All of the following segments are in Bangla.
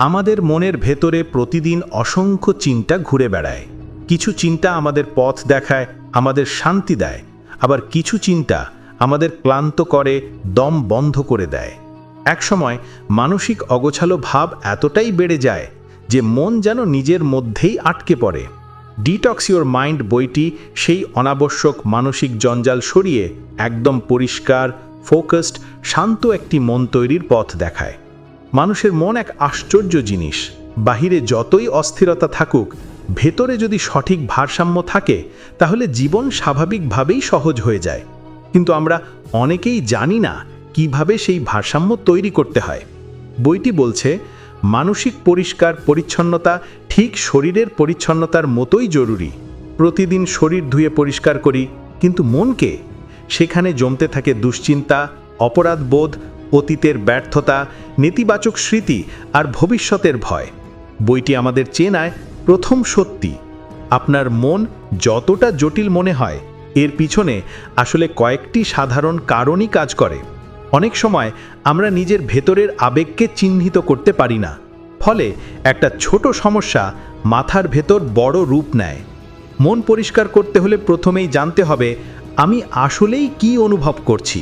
আমাদের মনের ভেতরে প্রতিদিন অসংখ্য চিন্তা ঘুরে বেড়ায়। কিছু চিন্তা আমাদের পথ দেখায়, আমাদের শান্তি দেয়। আবার কিছু চিন্তা আমাদের ক্লান্ত করে, দম বন্ধ করে দেয়। একসময় মানসিক অগোছালো ভাব এতটাই বেড়ে যায় যে মন যেন নিজের মধ্যেই আটকে পড়ে। ডিটক্স ইওর মাইন্ড বইটি সেই অনাবশ্যক মানসিক জঞ্জাল সরিয়ে একদম পরিষ্কার ফোকাসড শান্ত একটি মন তৈরির পথ দেখায়। মানুষের মন এক আশ্চর্য জিনিস। বাহিরে যতই অস্থিরতা থাকুক, ভেতরে যদি সঠিক ভারসাম্য থাকে, তাহলে জীবন স্বাভাবিকভাবেই সহজ হয়ে যায়। কিন্তু আমরা অনেকেই জানি না কীভাবে সেই ভারসাম্য তৈরি করতে হয়। বইটি বলছে, মানসিক পরিষ্কার পরিচ্ছন্নতা ঠিক শরীরের পরিচ্ছন্নতার মতোই জরুরি। প্রতিদিন শরীর ধুয়ে পরিষ্কার করি, কিন্তু মনকে? সেখানে জমতে থাকে দুশ্চিন্তা, অপরাধবোধ অতীতের ব্যর্থতা, নেতিবাচক স্মৃতি আর ভবিষ্যতের ভয়। বইটি আমাদের চেনায় প্রথম সত্যি। আপনার মন যতটা জটিল মনে হয়, এর পিছনে আসলে কয়েকটি সাধারণ কারণই কাজ করে। অনেক সময় আমরা নিজের ভেতরের আবেগকে চিহ্নিত করতে পারি না, ফলে একটা ছোট সমস্যা মাথার ভেতর বড় রূপ নেয়। মন পরিষ্কার করতে হলে প্রথমেই জানতে হবে, আমি আসলেই কি অনুভব করছি?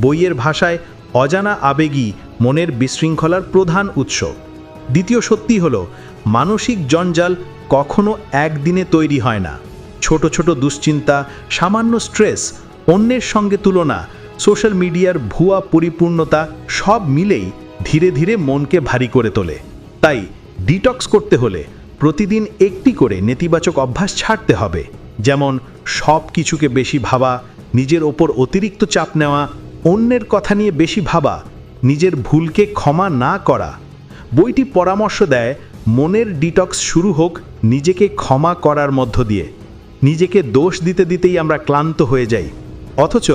বইয়ের ভাষায় অজানা আবেগই মনের বিশৃঙ্খলার প্রধান উৎস। দ্বিতীয় সত্যি হলো, মানসিক জঞ্জাল কখনো একদিনে তৈরি হয় না। ছোট ছোট দুশ্চিন্তা, সামান্য স্ট্রেস, অন্যের সঙ্গে তুলনা, সোশ্যাল মিডিয়ার ভুয়া পরিপূর্ণতা সব মিলেই ধীরে ধীরে মনকে ভারী করে তোলে। তাই ডিটক্স করতে হলে প্রতিদিন একটি করে নেতিবাচক অভ্যাস ছাড়তে হবে। যেমন সব কিছুকে বেশি ভাবা, নিজের ওপর অতিরিক্ত চাপ নেওয়া অন্যের কথা নিয়ে বেশি ভাবা, নিজের ভুলকে ক্ষমা না করা। বইটি পরামর্শ দেয়, মনের ডিটক্স শুরু হোক, নিজেকে ক্ষমা করার মধ্য দিয়ে। নিজেকে দোষ দিতে দিতেই আমরা ক্লান্ত হয়ে যাই। অথচ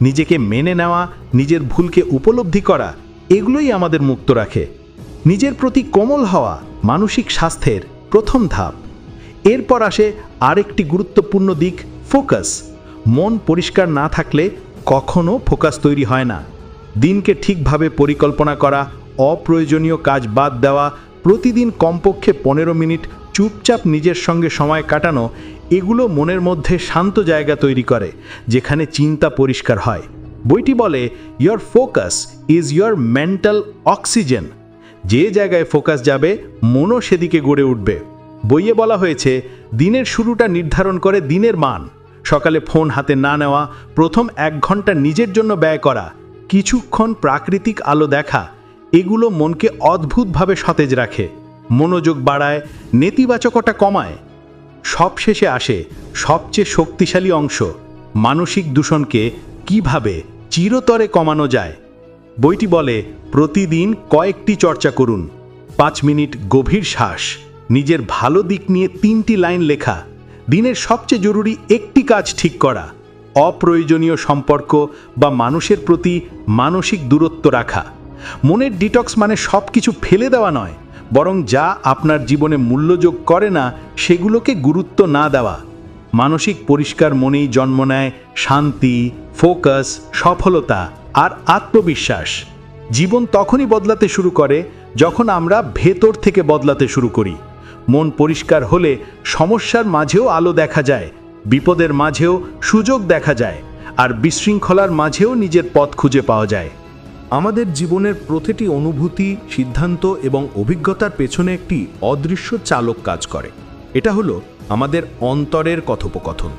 নিজেকে মেনে নেওয়া, নিজের ভুলকে উপলব্ধি করা, এগুলোই আমাদের মুক্ত রাখে। নিজের প্রতি কোমল হওয়া মানসিক স্বাস্থ্যের প্রথম ধাপ। এরপর আসে আরেকটি গুরুত্বপূর্ণ দিক, ফোকাস। মন পরিষ্কার না থাকলে কখনো ফোকাস তৈরি হয় না। দিনকে ঠিকভাবে পরিকল্পনা করা, অপ্রয়োজনীয় কাজ বাদ দেওয়া, প্রতিদিন কমপক্ষে পনেরো মিনিট চুপচাপ নিজের সঙ্গে সময় কাটানো, এগুলো মনের মধ্যে শান্ত জায়গা তৈরি করে, যেখানে চিন্তা পরিষ্কার হয়। বইটি বলে your focus is your mental oxygen যে জায়গায় ফোকাস যাবে, মনও সেদিকে গড়ে উঠবে। বইয়ে বলা হয়েছে, দিনের শুরুটা নির্ধারণ করে দিনের মান। সকালে ফোন হাতে না নেওয়া, প্রথম এক ঘণ্টা নিজের জন্য ব্যয় করা, কিছুক্ষণ প্রাকৃতিক আলো দেখা, এগুলো মনকে অদ্ভুতভাবে সতেজ রাখে, মনোযোগ বাড়ায়, নেতিবাচকতা কমায়। সবশেষে আসে সবচেয়ে শক্তিশালী অংশ, মানসিক দূষণকে কীভাবে চিরতরে কমানো যায়। বইটি বলে, প্রতিদিন কয়েকটি চর্চা করুন, পাঁচ মিনিট গভীর শ্বাস, নিজের ভালো দিক নিয়ে তিনটি লাইন লেখা দিনের সবচেয়ে জরুরি একটি কাজ ঠিক করা, অপ্রয়োজনীয় সম্পর্ক বা মানুষের প্রতি মানসিক দূরত্ব রাখা। মনের ডিটক্স মানে সব কিছু ফেলে দেওয়া নয়, বরং যা আপনার জীবনে মূল্যযোগ করে না, সেগুলোকে গুরুত্ব না দেওয়া। মানসিক পরিষ্কার মনেই জন্ম নেয় শান্তি, ফোকাস, সফলতা আর আত্মবিশ্বাস। জীবন তখনই বদলাতে শুরু করে যখন আমরা ভেতর থেকে বদলাতে শুরু করি। মন পরিষ্কার হলে সমস্যার মাঝেও আলো দেখা যায়, বিপদের মাঝেও সুযোগ দেখা যায়, আর বিশৃঙ্খলার মাঝেও নিজের পথ খুঁজে পাওয়া যায়। আমাদের জীবনের প্রতিটি অনুভূতি, সিদ্ধান্ত এবং অভিজ্ঞতার পেছনে একটি অদৃশ্য চালক কাজ করে। এটা হলো আমাদের অন্তরের কথোপকথন।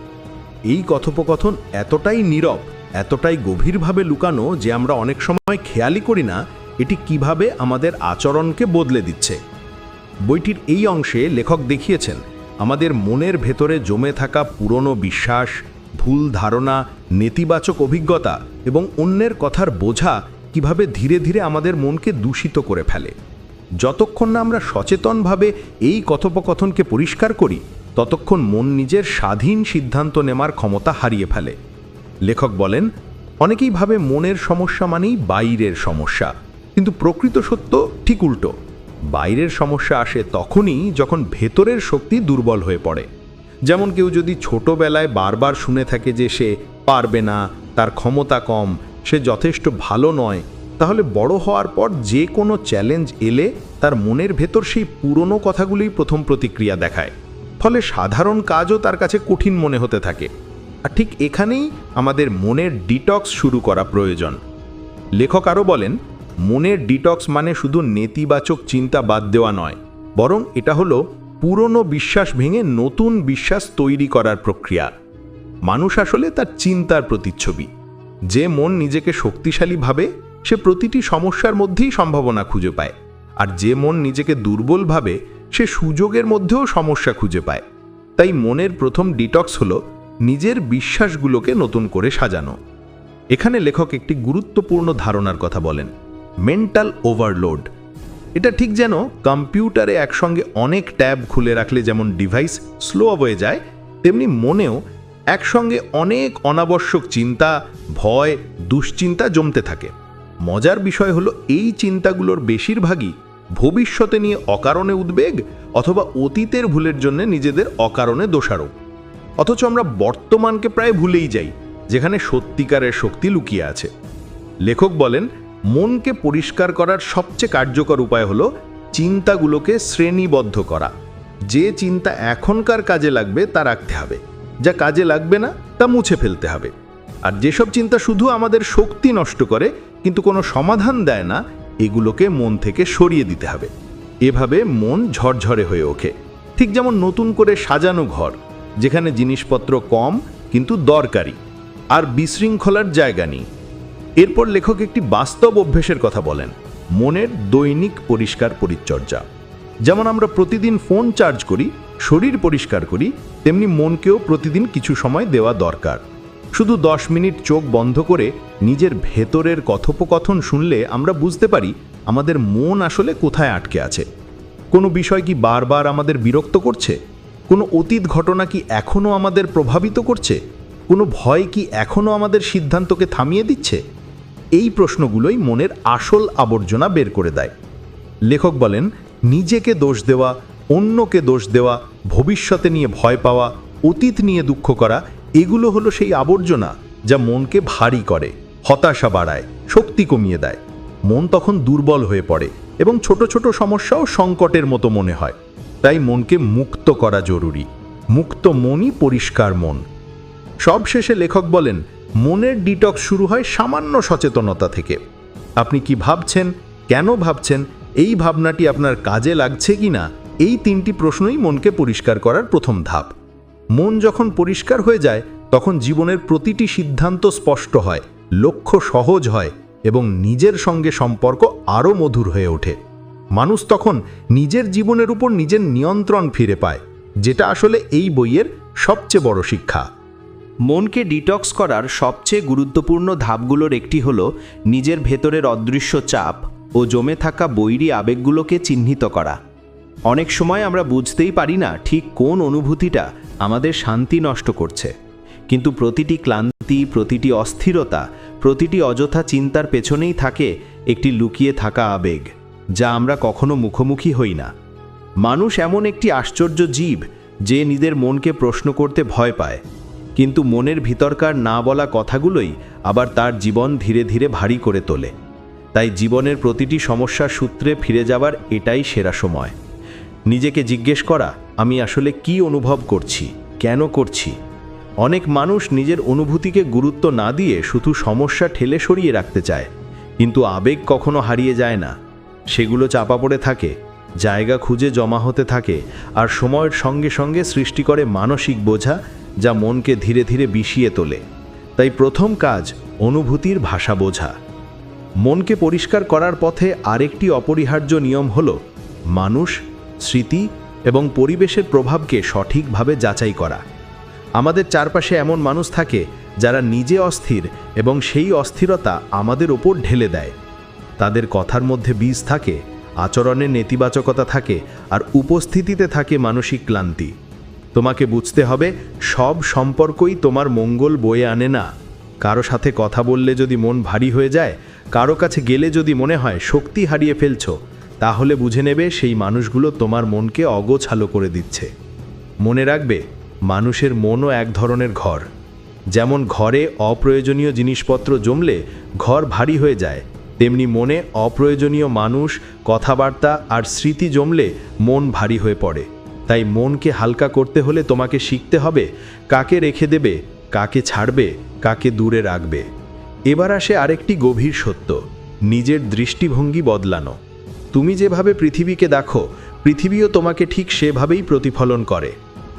এই কথোপকথন এতটাই নীরব, এতটাই গভীরভাবে লুকানো যে আমরা অনেক সময় খেয়ালই করি না এটি কীভাবে আমাদের আচরণকে বদলে দিচ্ছে। বইটির এই অংশে লেখক দেখিয়েছেন, আমাদের মনের ভেতরে জমে থাকা পুরনো বিশ্বাস, ভুল ধারণা, নেতিবাচক অভিজ্ঞতা এবং অন্যের কথার বোঝা কীভাবে ধীরে ধীরে আমাদের মনকে দূষিত করে ফেলে। যতক্ষণ না আমরা সচেতনভাবে এই কথোপকথনকে পরিষ্কার করি, ততক্ষণ মন নিজের স্বাধীন সিদ্ধান্ত নেমার ক্ষমতা হারিয়ে ফেলে। লেখক বলেন, অনেকেই ভাবে মনের সমস্যা মানেই বাইরের সমস্যা, কিন্তু প্রকৃত সত্য ঠিক উল্টো। বাইরের সমস্যা আসে তখনই যখন ভেতরের শক্তি দুর্বল হয়ে পড়ে। যেমন কেউ যদি ছোটবেলায় বারবার শুনে থাকে যে সে পারবে না, তার ক্ষমতা কম, সে যথেষ্ট ভালো নয়, তাহলে বড় হওয়ার পর যে কোনো চ্যালেঞ্জ এলে তার মনের ভেতর সেই পুরনো কথাগুলোই প্রথম প্রতিক্রিয়া দেখায়। ফলে সাধারণ কাজও তার কাছে কঠিন মনে হতে থাকে। আর ঠিক এখানেই আমাদের মনের ডিটক্স শুরু করা প্রয়োজন। লেখক আরও বলেন মনের ডিটক্স মানে শুধু নেতিবাচক চিন্তা বাদ দেওয়া নয়, বরং এটা হলো পুরনো বিশ্বাস ভেঙে নতুন বিশ্বাস তৈরি করার প্রক্রিয়া। মানুষ আসলে তার চিন্তার প্রতিচ্ছবি। যে মন নিজেকে শক্তিশালী ভাবে, সে প্রতিটি সমস্যার মধ্যেই সম্ভাবনা খুঁজে পায়, আর যে মন নিজেকে দুর্বল ভাবে, সে সুযোগের মধ্যেও সমস্যা খুঁজে পায়। তাই মনের প্রথম ডিটক্স হলো নিজের বিশ্বাসগুলোকে নতুন করে সাজানো। এখানে লেখক একটি গুরুত্বপূর্ণ ধারণার কথা বলেন। মেন্টাল ওভারলোড এটা ঠিক যেন কম্পিউটারে একসঙ্গে অনেক ট্যাব খুলে রাখলে যেমন ডিভাইস স্লো হয়ে যায়, তেমনি মনেও একসঙ্গে অনেক অনাবশ্যক চিন্তা, ভয়, দুশ্চিন্তা জমতে থাকে। মজার বিষয় হলো এই চিন্তাগুলোর বেশিরভাগই ভবিষ্যতে নিয়ে অকারণে উদ্বেগ অথবা অতীতের ভুলের জন্য নিজেদের অকারণে দোষারোপ। অথচ আমরা বর্তমানকে প্রায় ভুলেই যাই, যেখানে সত্যিকারের শক্তি লুকিয়ে আছে। লেখক বলেন মনকে পরিষ্কার করার সবচেয়ে কার্যকর উপায় হলো চিন্তাগুলোকে শ্রেণীবদ্ধ করা। যে চিন্তা এখনকার কাজে লাগবে তা রাখতে হবে। যা কাজে লাগবে না, তা মুছে ফেলতে হবে। আর যেসব চিন্তা শুধু আমাদের শক্তি নষ্ট করে, কিন্তু কোনো সমাধান দেয় না, এগুলোকে মন থেকে সরিয়ে দিতে হবে। এভাবে মন ঝরঝরে হয়ে ওঠে। ঠিক যেমন নতুন করে সাজানো ঘর, যেখানে জিনিসপত্র কম কিন্তু দরকারি। আর বিশৃঙ্খলার জায়গা নেই। এরপর লেখক একটি বাস্তব অভ্যেসের কথা বলেন, মনের দৈনিক পরিষ্কার পরিচর্যা। যেমন আমরা প্রতিদিন ফোন চার্জ করি, শরীর পরিষ্কার করি, তেমনি মনকেও প্রতিদিন কিছু সময় দেওয়া দরকার। শুধু দশ মিনিট চোখ বন্ধ করে নিজের ভেতরের কথোপকথন শুনলে আমরা বুঝতে পারি আমাদের মন আসলে কোথায় আটকে আছে। কোনো বিষয় কি বারবার আমাদের বিরক্ত করছে? কোনো অতীত ঘটনা কি এখনও আমাদের প্রভাবিত করছে? কোনো ভয় কি এখনও আমাদের সিদ্ধান্তকে থামিয়ে দিচ্ছে? এই প্রশ্নগুলোই মনের আসল আবর্জনা বের করে দেয়। লেখক বলেন, নিজেকে দোষ দেওয়া, অন্যকে দোষ দেওয়া, ভবিষ্যতে নিয়ে ভয় পাওয়া, অতীত নিয়ে দুঃখ করা, এগুলো হলো সেই আবর্জনা যা মনকে ভারী করে, হতাশা বাড়ায়, শক্তি কমিয়ে দেয়। মন তখন দুর্বল হয়ে পড়ে এবং ছোট ছোট সমস্যাও সংকটের মতো মনে হয়। তাই মনকে মুক্ত করা জরুরি। মুক্ত মনই পরিষ্কার মন। সবশেষে লেখক বলেন মনের ডিটক্স শুরু হয় সামান্য সচেতনতা থেকে। আপনি কি ভাবছেন, কেন ভাবছেন, এই ভাবনাটি আপনার কাজে লাগছে কি না, এই তিনটি প্রশ্নই মনকে পরিষ্কার করার প্রথম ধাপ। মন যখন পরিষ্কার হয়ে যায়, তখন জীবনের প্রতিটি সিদ্ধান্ত স্পষ্ট হয়, লক্ষ্য সহজ হয় এবং নিজের সঙ্গে সম্পর্ক আরও মধুর হয়ে ওঠে। মানুষ তখন নিজের জীবনের উপর নিজের নিয়ন্ত্রণ ফিরে পায়, যেটা আসলে এই বইয়ের সবচেয়ে বড় শিক্ষা। মনকে ডিটক্স করার সবচেয়ে গুরুত্বপূর্ণ ধাপগুলোর একটি হল নিজের ভেতরের অদৃশ্য চাপ ও জমে থাকা বৈরী আবেগগুলোকে চিহ্নিত করা। অনেক সময় আমরা বুঝতেই পারি না ঠিক কোন অনুভূতিটা আমাদের শান্তি নষ্ট করছে। কিন্তু প্রতিটি ক্লান্তি, প্রতিটি অস্থিরতা, প্রতিটি অযথা চিন্তার পেছনেই থাকে একটি লুকিয়ে থাকা আবেগ, যা আমরা কখনো মুখোমুখি হই না। মানুষ এমন একটি আশ্চর্য জীব যে নিজের মনকে প্রশ্ন করতে ভয় পায়। কিন্তু মনের ভিতরকার না বলা কথাগুলোই আবার তার জীবন ধীরে ধীরে ভারী করে তোলে। তাই জীবনের প্রতিটি সমস্যার সূত্রে ফিরে যাবার এটাই সেরা সময়। নিজেকে জিজ্ঞেস করা, আমি আসলে কি অনুভব করছি, কেন করছি? অনেক মানুষ নিজের অনুভূতিকে গুরুত্ব না দিয়ে শুধু সমস্যা ঠেলে সরিয়ে রাখতে চায়। কিন্তু আবেগ কখনো হারিয়ে যায় না। সেগুলো চাপা পড়ে থাকে, জায়গা খুঁজে জমা হতে থাকে, আর সময়ের সঙ্গে সঙ্গে সৃষ্টি করে মানসিক বোঝা যা মনকে ধীরে ধীরে বিষিয়ে তোলে। তাই প্রথম কাজ অনুভূতির ভাষা বোঝা। মনকে পরিষ্কার করার পথে আরেকটি অপরিহার্য নিয়ম হল মানুষ, স্মৃতি এবং পরিবেশের প্রভাবকে সঠিকভাবে যাচাই করা। আমাদের চারপাশে এমন মানুষ থাকে যারা নিজে অস্থির এবং সেই অস্থিরতা আমাদের ওপর ঢেলে দেয়। তাদের কথার মধ্যে বীজ থাকে আচরণের নেতিবাচকতা থাকে আর উপস্থিতিতে থাকে মানসিক ক্লান্তি। তোমাকে বুঝতে হবে, সব সম্পর্কই তোমার মঙ্গল বয়ে আনে না। কারও সাথে কথা বললে যদি মন ভারী হয়ে যায়, কারও কাছে গেলে যদি মনে হয় শক্তি হারিয়ে ফেলছো, তাহলে বুঝে নেবে সেই মানুষগুলো তোমার মনকে অগোছালো করে দিচ্ছে। মনে রাখবে, মানুষের মনও এক ধরনের ঘর। যেমন ঘরে অপ্রয়োজনীয় জিনিসপত্র জমলে ঘর ভারী হয়ে যায়, তেমনি মনে অপ্রয়োজনীয় মানুষ, কথাবার্তা আর স্মৃতি জমলে মন ভারী হয়ে পড়ে। তাই মনকে হালকা করতে হলে তোমাকে শিখতে হবে কাকে রেখে দেবে, কাকে ছাড়বে, কাকে দূরে রাখবে। এবার আসে আরেকটি গভীর সত্য, নিজের দৃষ্টিভঙ্গি বদলানো। তুমি যেভাবে পৃথিবীকে দেখো, পৃথিবীও তোমাকে ঠিক সেভাবেই প্রতিফলন করে।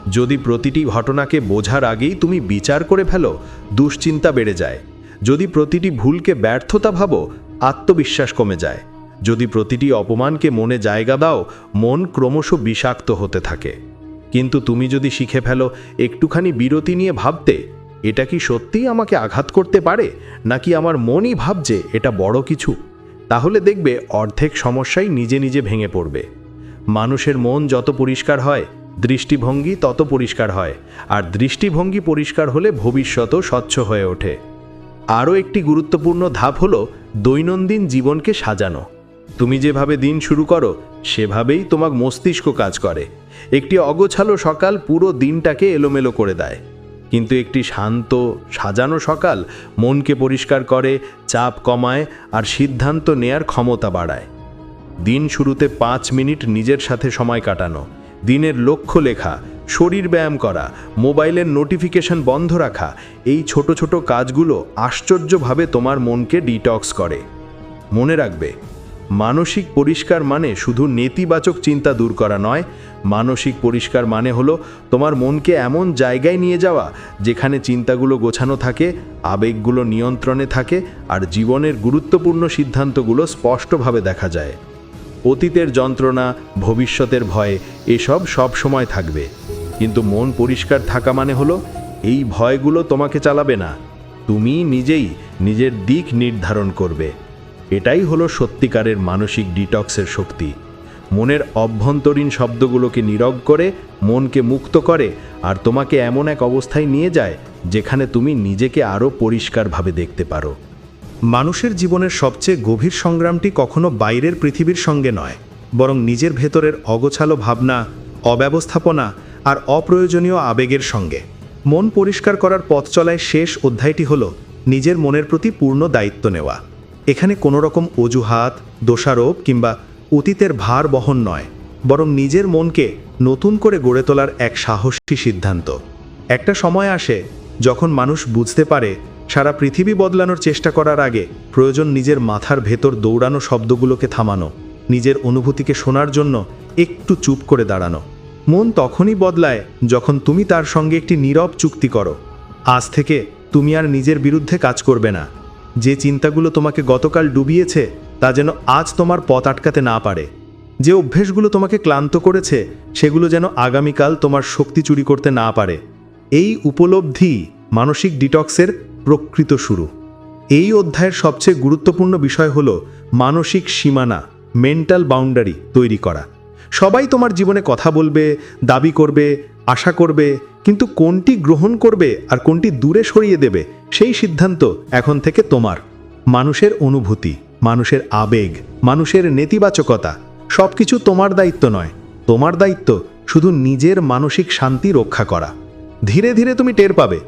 যদি প্রতিটি ঘটনাকে বোঝার আগেই তুমি বিচার করে ফেলো, দুশ্চিন্তা বেড়ে যায়। যদি প্রতিটি ভুলকে ব্যর্থতা ভাবো, আত্মবিশ্বাস কমে যায়। যদি প্রতিটি অপমানকে মনে জায়গা দাও, মন ক্রমশ বিষাক্ত হতে থাকে। কিন্তু তুমি যদি শিখে ফেলো একটুখানি বিরতি নিয়ে ভাবতে, এটা কি সত্যিই আমাকে আঘাত করতে পারে, নাকি আমার মনই ভাবছে এটা বড় কিছু? তাহলে দেখবে অর্ধেক সমস্যাই নিজে নিজে ভেঙে পড়বে। মানুষের মন যত পরিষ্কার হয়, দৃষ্টিভঙ্গি তত পরিষ্কার হয়, আর দৃষ্টিভঙ্গি পরিষ্কার হলে ভবিষ্যতও স্বচ্ছ হয়ে ওঠে। আরও একটি গুরুত্বপূর্ণ ধাপ হলো দৈনন্দিন জীবনকে সাজানো। তুমি যেভাবে দিন শুরু করো, সেভাবেই তোমার মস্তিষ্ক কাজ করে। একটি অগোছালো সকাল পুরো দিনটাকে এলোমেলো করে দেয়। কিন্তু একটি শান্ত, সাজানো সকাল মনকে পরিষ্কার করে, চাপ কমায় আর সিদ্ধান্ত নেয়ার ক্ষমতা বাড়ায়। দিন শুরুতে পাঁচ মিনিট নিজের সাথে সময় কাটানো, দিনের লক্ষ্য লেখা, শরীর ব্যায়াম করা, মোবাইলের নোটিফিকেশন বন্ধ রাখা, এই ছোট ছোট কাজগুলো আশ্চর্যভাবে তোমার মনকে ডিটক্স করে। মনে রাখবে মানসিক পরিষ্কার মানে শুধু নেতিবাচক চিন্তা দূর করা নয়। মানসিক পরিষ্কার মানে হলো তোমার মনকে এমন জায়গায় নিয়ে যাওয়া যেখানে চিন্তাগুলো গোছানো থাকে, আবেগগুলো নিয়ন্ত্রণে থাকে আর জীবনের গুরুত্বপূর্ণ সিদ্ধান্তগুলো স্পষ্টভাবে দেখা যায়। অতীতের যন্ত্রণা, ভবিষ্যতের ভয়, এসব সব সময় থাকবে। কিন্তু মন পরিষ্কার থাকা মানে হলো এই ভয়গুলো তোমাকে চালাবে না। তুমি নিজেই নিজের দিক নির্ধারণ করবে। এটাই হলো সত্যিকারের মানসিক ডিটক্সের শক্তি। মনের অভ্যন্তরীণ শব্দগুলোকে নীরব করে, মনকে মুক্ত করে আর তোমাকে এমন এক অবস্থায় নিয়ে যায় যেখানে তুমি নিজেকে আরও পরিষ্কারভাবে দেখতে পারো। মানুষের জীবনের সবচেয়ে গভীর সংগ্রামটি কখনো বাইরের পৃথিবীর সঙ্গে নয়, বরং নিজের ভেতরের অগোছালো ভাবনা, অব্যবস্থাপনা আর অপ্রয়োজনীয় আবেগের সঙ্গে। মন পরিষ্কার করার পথ চলায় শেষ অধ্যায়টি হল নিজের মনের প্রতি পূর্ণ দায়িত্ব নেওয়া। এখানে কোনো রকম অজুহাত, দোষারোপ কিংবা অতীতের ভার বহন নয়, বরং নিজের মনকে নতুন করে গড়ে তোলার এক সাহসী সিদ্ধান্ত। একটা সময় আসে যখন মানুষ বুঝতে পারে, সারা পৃথিবী বদলানোর চেষ্টা করার আগে প্রয়োজন নিজের মাথার ভেতর দৌড়ানো শব্দগুলোকে থামানো, নিজের অনুভূতিকে শোনার জন্য একটু চুপ করে দাঁড়ানো। মন তখনই বদলায় যখন তুমি তার সঙ্গে একটি নীরব চুক্তি করো। আজ থেকে তুমি আর নিজের বিরুদ্ধে কাজ করবে না। যে চিন্তাগুলো তোমাকে গতকাল ডুবিয়েছে, তা যেন আজ তোমার পথ আটকাতে না পারে। যে অভ্যেসগুলো তোমাকে ক্লান্ত করেছে, সেগুলো যেন আগামীকাল তোমার শক্তি চুরি করতে না পারে। এই উপলব্ধি মানসিক ডিটক্সের প্রকৃত শুরু। এই অধ্যায়ের সবচেয়ে গুরুত্বপূর্ণ বিষয় হল মানসিক সীমানা মেন্টাল বাউন্ডারি তৈরি করা। সবাই তোমার জীবনে কথা বলবে, দাবি করবে আশা করবে, কিন্তু কোনটি গ্রহণ করবে আর কোনটি দূরে সরিয়ে দেবে, সেই সিদ্ধান্ত এখন থেকে তোমার। মানুষের অনুভূতি, মানুষের আবেগ, মানুষের নেতিবাচকতা সব কিছু তোমার দায়িত্ব নয়। তোমার দায়িত্ব শুধু নিজের মানসিক শান্তি রক্ষা করা। ধীরে ধীরে তুমি টের পাবে।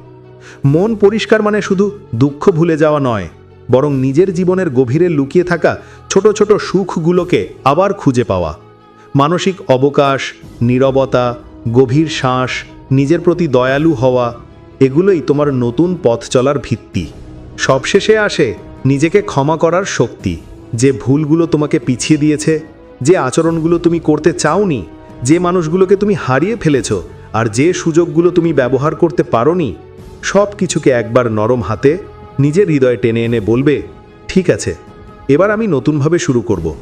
মন পরিষ্কার মানে শুধু দুঃখ ভুলে যাওয়া নয়, বরং নিজের জীবনের গভীরে লুকিয়ে থাকা ছোট ছোট সুখগুলোকে আবার খুঁজে পাওয়া। মানসিক অবকাশ, নীরবতা গভীর শ্বাস, নিজের প্রতি দয়ালু হওয়া, এগুলোই তোমার নতুন পথ চলার ভিত্তি। সবশেষে আসে নিজেকে ক্ষমা করার শক্তি, যে ভুলগুলো তোমাকে পিছিয়ে দিয়েছে, যে আচরণগুলো তুমি করতে চাওনি, যে মানুষগুলোকে তুমি হারিয়ে ফেলেছ, আর যে সুযোগগুলো তুমি ব্যবহার করতে পারোনি সব কিছুকে একবার নরম হাতে নিজের হৃদয়ে টেনে এনে বলবে, ঠিক আছে, এবার আমি নতুনভাবে শুরু করব।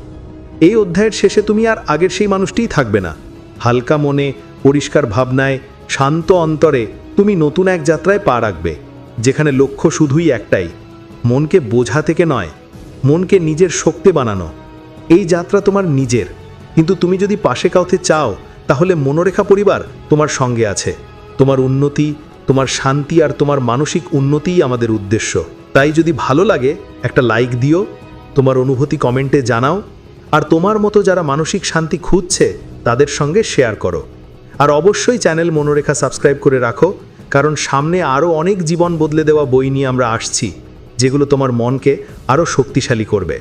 এই অধ্যায়ের শেষে তুমি আর আগের সেই মানুষটিই থাকবে না। হালকা মনে পরিষ্কার ভাবনায় শান্ত অন্তরে তুমি নতুন এক যাত্রায় পা রাখবে, যেখানে লক্ষ্য শুধুই একটাই, মনকে বোঝা থেকে নয়, মনকে নিজের শক্তি বানানো। এই যাত্রা তোমার নিজের, কিন্তু তুমি যদি পাশে কাউতে চাও, তাহলে মনোরেখা পরিবার তোমার সঙ্গে আছে। তোমার উন্নতি, তোমার শান্তি আর তোমার মানসিক উন্নতিই আমাদের উদ্দেশ্য। তাই যদি ভালো লাগে, একটা লাইক দিও, তোমার অনুভূতি কমেন্টে জানাও, আর তোমার মতো যারা মানসিক শান্তি খুঁজছে, তাদের সঙ্গে শেয়ার করো। আর অবশ্যই চ্যানেল মনোরেখা সাবস্ক্রাইব করে রাখো, কারণ সামনে আরও অনেক জীবন বদলে দেওয়া বই নিয়ে আমরা আসছি, যেগুলো তোমার মনকে আরও শক্তিশালী করবে।